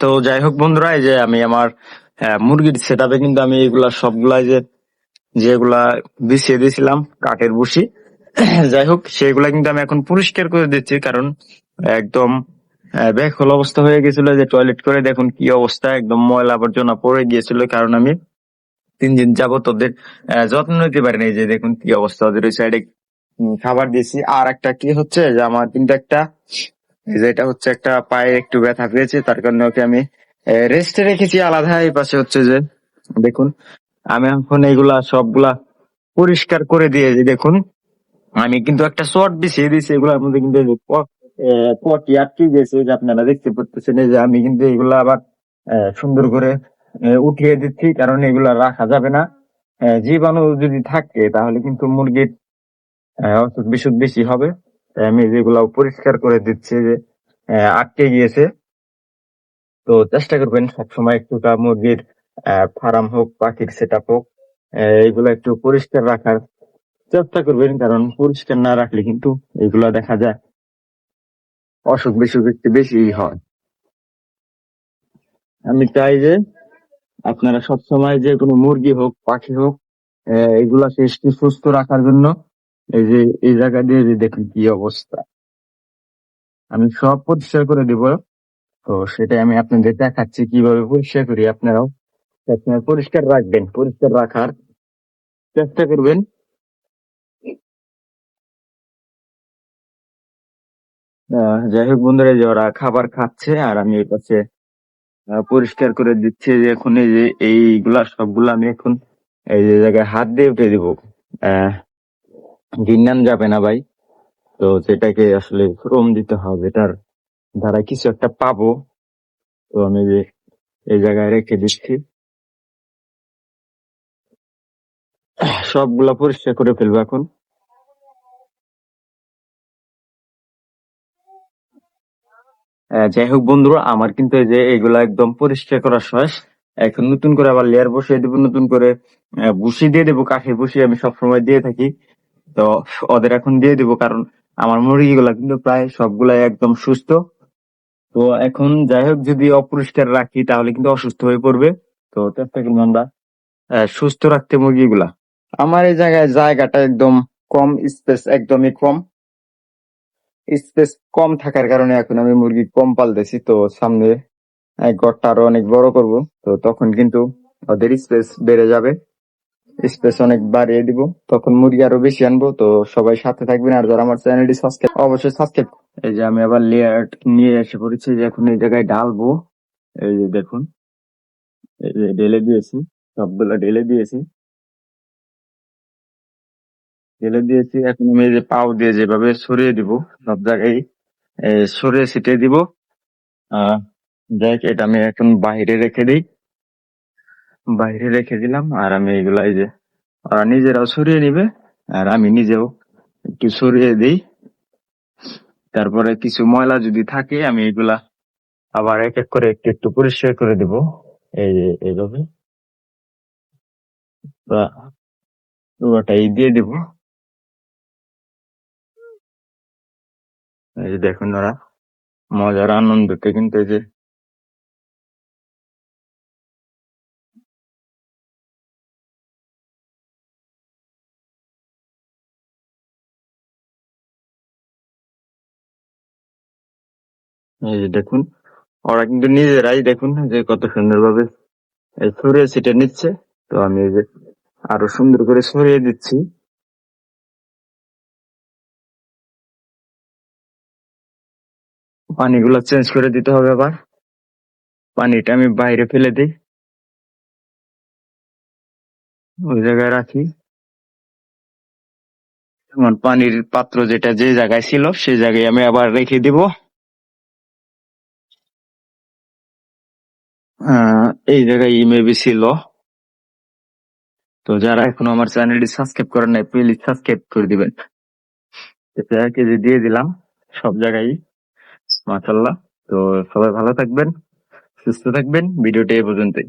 তো যাই হোক বন্ধুরা যে আমি আমার মুরগির সেটাপে কিন্তু আমি এগুলা সবগুলাই যে, যেগুলা বিছিয়ে দিয়েছিলাম, কাঠের বুসি। যাই হোক, সেগুলা কিন্তু আমি এখন পরিষ্কার করে দিচ্ছি কারণ একদম বেখল অবস্থা হয়ে গেছিল যে টয়লেট করে দেখুন কি অবস্থা, একদম ময়লা আবর্জনা পড়ে গিয়েছিল কারণ আমি তিন দিন যাবত ওদের যত্ন নিতে পারিনি। যে দেখুন কি অবস্থা, ওদের ওই সাইডে খাবার দিয়েছি। আর একটা কি হচ্ছে যে আমার কিন্তু একটা এই যে এটা হচ্ছে একটা পায়ে একটু ব্যথা পেয়েছে, তার কারণে ওকে আমি রেস্টে রেখেছি আলাদা পাশে হচ্ছে যে, দেখুন, আমি এখন এগুলা সবগুলা পরিষ্কার করে দিয়েছি দেখুন, আমি কিন্তু একটা শর্ট বিছিয়ে দিয়েছি, এগুলোর মধ্যে কিন্তু পটি আটকে গেছে যে আপনারা দেখতে পাচ্ছেন যে আমি কিন্তু এগুলা আবার সুন্দর করে উঠিয়ে দিচ্ছি, কারণ এগুলা রাখা যাবে না। জীবাণু যদি থাকে, তাহলে কিন্তু মুরগির অসুখ বিসুখ বেশি হবে। আমি যেগুলা পরিষ্কার করে দিচ্ছি যে আটকে গিয়েছে। তো চেষ্টা করবেন সবসময় একটুটা মুরগির ফার্ম হোক, পাখির সেট হোক এগুলো একটু পরিষ্কার রাখার চেষ্টা করবেন। কারণ পরিষ্কার না রাখলে কিন্তু এগুলা দেখা যায় অসুখ বিসুখ একটু বেশি হয়। আমি চাই যে আপনারা সবসময় যে কোনো মুরগি হোক, পাখি হোক এগুলাকে একটু সুস্থ রাখার জন্য এই যে, এই জায়গা দিয়ে যে দেখুন কি অবস্থা। আমি সব পরিষ্কার করে দিব। তো সেটাই আমি আপনাদের দেখাচ্ছি কীভাবে পরিষ্কার করি। আপনারাও সবসময় পরিষ্কার রাখবেন, পরিষ্কার রাখার চেষ্টা করবেন। যাই হোক বন্ধুরা যে ওরা খাবার খাচ্ছে আর আমি এই পাশে পরিষ্কার করে দিচ্ছি যে এখন এই যে এইগুলা সবগুলো আমি এখন এই যে জায়গায় হাত দিয়ে উঠে দিব। আহ ঘিন্নান যাবে না ভাই। তো সেটাকে আসলে শ্রম দিতে হবে, এটার দ্বারা কিছু একটা পাবো। তো আমি যে এই জায়গায় রেখে দিচ্ছি। সবগুলা পরিষ্কার করে ফেলব এখন। যাই হোক বন্ধুরা, আমার কিন্তু এই যে এগুলা একদম পরিষ্কার করা শেষ। এখন নতুন করে আবার লেয়ার বসিয়ে দেবো, নতুন করে ভুসি দিয়ে দেবো কাঠের ভুসি আমি সবসময় দিয়ে থাকি। তো ওদের এখন দিয়ে দিব, কারণ আমার মুরগিগুলা কিন্তু প্রায় সবগুলাই একদম সুস্থ। তো এখন যাই হোক, যদি অপরিষ্কার রাখি, তাহলে কিন্তু অসুস্থ হয়ে পড়বে। তো চেষ্টা করব আমরা সুস্থ রাখতে মুরগিগুলা। আমার এই জায়গায় জায়গাটা একদম কম, স্পেস একদমই কম। স্পেস কম থাকার কারণে এখন আমি মুরগি কম পালতেছি। তো সামনে ঘরটা আরও অনেক বড় করব। তো তখন কিন্তু ওদের স্পেস বেড়ে যাবে। স্পেস অনেক বাড়িয়ে দিব। তখন মুরগি আরও বেশি আনব, তো সবাই সাথে থাকবেন। আর যারা আমার চ্যানেলটি সাবস্ক্রাইব অবশ্যই সাবস্ক্রাইব এই যে আমি আবার লেয়ার নিয়ে এসে পড়েছি যে এখন এই জায়গায় ডালবো এই যে দেখুন, এই যে ঢেলে দিয়েছি, সবগুলো ঢেলে দিয়েছি। ঢেলে দিয়েছি, এখন আমি এই যে পাও দিয়ে যেভাবে সরিয়ে দিব, সব জায়গায় সরিয়ে ছিটিয়ে দিব। আহ, দেখ, এটা আমি এখন বাইরে রেখে দিই। বাইরে রেখে দিলাম, আর আমি এগুলা এই যে, ওরা নিজেরাও সরিয়ে নিবে, আর আমি নিজেও একটু সরিয়ে দিই। তারপরে কিছু ময়লা যদি থাকে, আমি এগুলা আবার এক এক করে একটু একটু পরিষ্কার করে দিব, এই যে এইভাবে। পুরোটাই দিয়ে দিব। এই যে দেখুন ওরা মজার আনন্দতে কিন্তু এই যে এই যে দেখুন, ওরা কিন্তু নিজেরাই দেখুন যে কত সুন্দরভাবে এই ছড়িয়ে ছিটে নিচ্ছে। তো আমি এই যে আরও সুন্দর করে ছড়িয়ে দিচ্ছি। পানিগুলো চেঞ্জ করে দিতে হবে আবার। পানিটা আমি বাইরে ফেলে দিই। ওই জায়গায় রাখি। পানির পাত্র যেটা যে জায়গায় ছিল, সেই জায়গায় আমি আবার রেখে দিব। এই জায়গায় মেবি ছিল। তো যারা এখন আমার চ্যানেলটি সাবস্ক্রাইব করেন নাই প্লিজ সাবস্ক্রাইব করে দিবেন। কেজি দিয়ে দিলাম, সব জায়গায় মাশাল্লাহ তো সবাই ভালো থাকবেন, সুস্থ থাকবেন। ভিডিওটি এই পর্যন্তই।